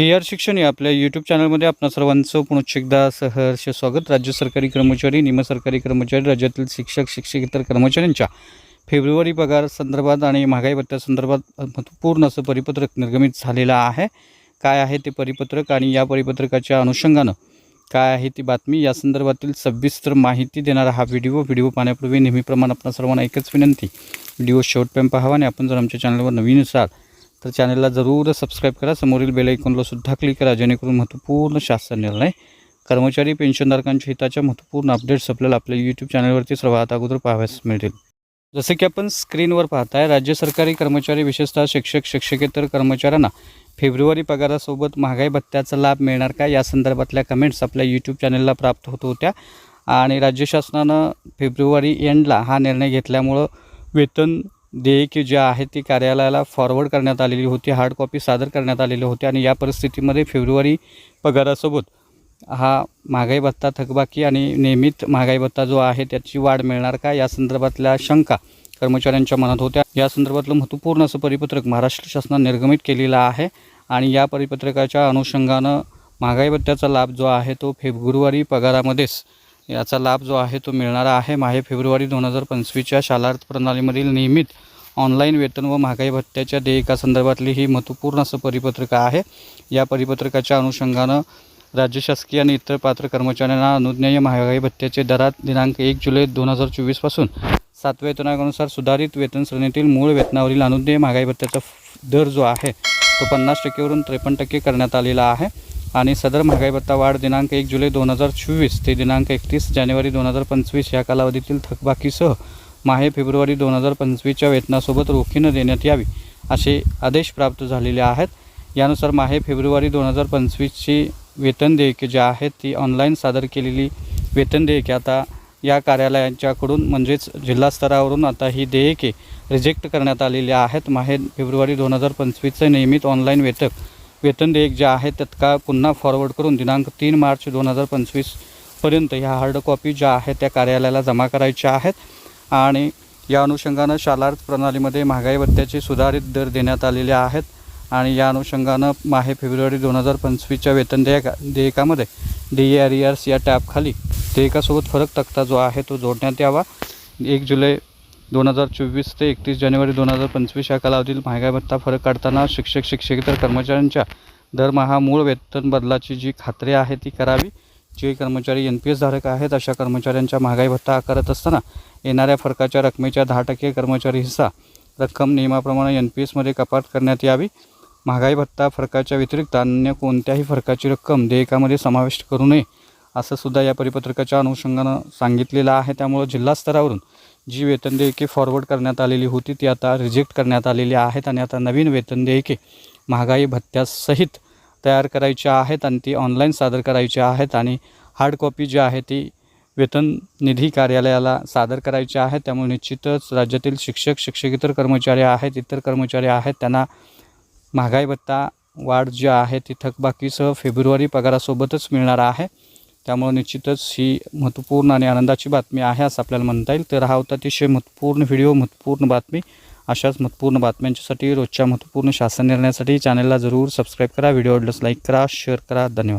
जी R शिक्षण या आपल्या यूट्यूब चॅनलमध्ये आपणा सर्वांचं पुनश्च एकदा सहर्ष स्वागत. राज्य सरकारी कर्मचारी निमसरकारी कर्मचारी राज्यातील शिक्षक शिक्षकेतर कर्मचाऱ्यांच्या फेब्रुवारी पगार संदर्भात आणि महागाई भत्त्यासंदर्भात महत्त्वपूर्ण असं परिपत्रक निर्गमित झालेलं आहे. काय आहे ते परिपत्रक आणि या परिपत्रकाच्या अनुषंगानं काय आहे ती बातमी? या संदर्भातील सविस्तर माहिती देणारा हा व्हिडिओ व्हिडिओ पाहण्यापूर्वी नेहमीप्रमाणे आपणा सर्वांना एकच विनंती. व्हिडिओ शेवटपर्यंत पाहावा आणि आपण जर आमच्या चॅनलवर नवीन असाल तर चॅनलला जरूर सबस्क्राईब करा. समोरील बेल सुद्धा क्लिक करा. जेणेकरून महत्त्वपूर्ण शासन निर्णय कर्मचारी पेन्शनधारकांच्या हिताच्या महत्त्वपूर्ण अपडेट्स आपल्याला आपल्या यूट्यूब चॅनलवरती सर्वात अगोदर पाहाव्यास मिळतील. जसे की आपण स्क्रीनवर पाहताय राज्य सरकारी कर्मचारी विशेषतः शिक्षक शिक्षकेतर कर्मचाऱ्यांना फेब्रुवारी पगारासोबत महागाई भत्त्याचा लाभ मिळणार का? या संदर्भातल्या कमेंट्स आपल्या यूट्यूब चॅनलला प्राप्त होत होत्या. आणि राज्य शासनानं फेब्रुवारी एंडला हा निर्णय घेतल्यामुळं वेतन देयके जे आहे ती कार्यालयाला फॉरवर्ड करण्यात आलेली होती हार्ड कॉपी सादर करण्यात आलेली होती आणि या परिस्थितीमध्ये फेब्रुवारी पगारासोबत हा महागाई भत्ता थकबाकी आणि नियमित महागाई भत्ता जो आहे त्याची वाढ मिळणार का? या संदर्भातल्या शंका कर्मचाऱ्यांच्या मनात होत्या. या संदर्भातलं महत्त्वपूर्ण असं परिपत्रक महाराष्ट्र शासनानं निर्गमित केलेलं आहे आणि या परिपत्रकाच्या अनुषंगानं महागाई भत्त्याचा लाभ जो आहे तो फेब्रुवारी पगारामध्येच याचा लाभ जो आहे तो मिळणारा आहे. माहे फेब्रुवारी दोन हजार पंचवीसच्या शालार्थ प्रणालीमधील नियमित ऑनलाईन वेतन व महागाई भत्त्याच्या देयकासंदर्भातली ही महत्त्वपूर्ण असं परिपत्रक आहे. या परिपत्रकाच्या अनुषंगानं राज्य शासकीय आणि इतर पात्र कर्मचाऱ्यांना अनुज्ञेय महागाई भत्त्याचे दरात दिनांक एक जुलै दोन हजार चोवीसपासून सातव्या वेतनानुसार सुधारित वेतन श्रेणीतील मूळ वेतनावरील अनुज्ञेय महागाई भत्त्याचा दर जो आहे तो पन्नास टक्केवरून त्रेपन्न टक्के करण्यात आलेला आहे. आणि सदर महागाई भत्ता वाढ दिनांक एक जुलै दोन हजार चोवीस ते दिनांक एकतीस जानेवारी दोन हजार पंचवीस या कालावधीतील थकबाकीसह माहे फेब्रुवारी दोन हजार पंचवीसच्या वेतनासोबत रोखीनं देण्यात यावी असे आदेश प्राप्त झालेले आहेत. यानुसार माहे फेब्रुवारी दोन हजार पंचवीसची वेतन देयके जी आहेत ती ऑनलाईन सादर केलेली वेतन देयके आता या कार्यालयांच्याकडून म्हणजेच जिल्हा स्तरावरून आता ही देयके रिजेक्ट करण्यात आलेली आहेत. माहे फेब्रुवारी दोन हजार पंचवीसचे नियमित ऑनलाईन वेतक वेतन देयक जे आहे तत्काळ पुन्हा फॉरवर्ड करून दिनांक तीन मार्च दोन हजार पंचवीसपर्यंत ह्या हार्ड कॉपी ज्या आहेत त्या कार्यालयाला जमा करायच्या आहेत. आणि या अनुषंगानं शालार्थ प्रणालीमध्ये महागाई भत्त्याचे सुधारित दर देण्यात आलेले आहेत. आणि या अनुषंगानं माहे फेब्रुवारी दोन हजार पंचवीसच्या वेतन देयका देयकामध्ये डी आर ई आर्स या टॅबखाली देयकासोबत फरक तक्ता जो आहे तो जोडण्यात यावा. एक जुलै दोन हजार चोवीस ते एकतीस जानेवारी दोन हजार पंचवीस या कालावधीत महागाई भत्ता फरक काढताना शिक्षक शिक्षकेतर कर्मचाऱ्यांच्या दरमहा मूळ वेतन बदलाची जी खात्री आहे ती करावी. जे कर्मचारी एन पी एस धारक आहेत अशा कर्मचाऱ्यांच्या महागाई भत्ता आकारत असताना येणाऱ्या फरकाच्या रकमेच्या दहा टक्के कर्मचारी हिस्सा रक्कम नियमाप्रमाणे एन पी एसमध्ये कपात करण्यात यावी. महागाई भत्ता फरकाच्या व्यतिरिक्त अन्य कोणत्याही फरकाची रक्कम देयकामध्ये समाविष्ट करू नये असं सुद्धा या परिपत्रकाच्या अनुषंगानं सांगितलेलं आहे. त्यामुळं जिल्हा स्तरावरून जी वेतन देयके फॉरवर्ड करण्यात आलेली होती ती आता रिजेक्ट करण्यात आलेली आहेत आणि आता नवीन वेतन देयके महागाई भत्त्यासहित तयार करायच्या आहेत आणि ती ऑनलाईन सादर करायची आहेत आणि हार्ड कॉपी जी आहे ती वेतन निधी कार्यालयाला सादर करायची आहे. त्यामुळे निश्चितच राज्यातील शिक्षक शिक्षकेतर कर्मचारी आहेत इतर कर्मचारी आहेत त्यांना महागाई भत्ता वाढ जी आहे ती थकबाकीसह फेब्रुवारी पगारासोबतच मिळणार आहे. त्यामुळे निश्चितच ही महत्त्वपूर्ण आणि आनंदाची बातमी आहे असं आपल्याला म्हणता येईल. तर हा होता अतिशय महत्त्वपूर्ण व्हिडिओ महत्त्वपूर्ण बातमी. अशाच महत्त्वपूर्ण बातम्यांच्यासाठी रोजच्या महत्त्वपूर्ण शासन निर्णयासाठी चॅनलला जरूर सबस्क्राईब करा. व्हिडिओ आवडल्यास लाईक करा शेअर करा. धन्यवाद.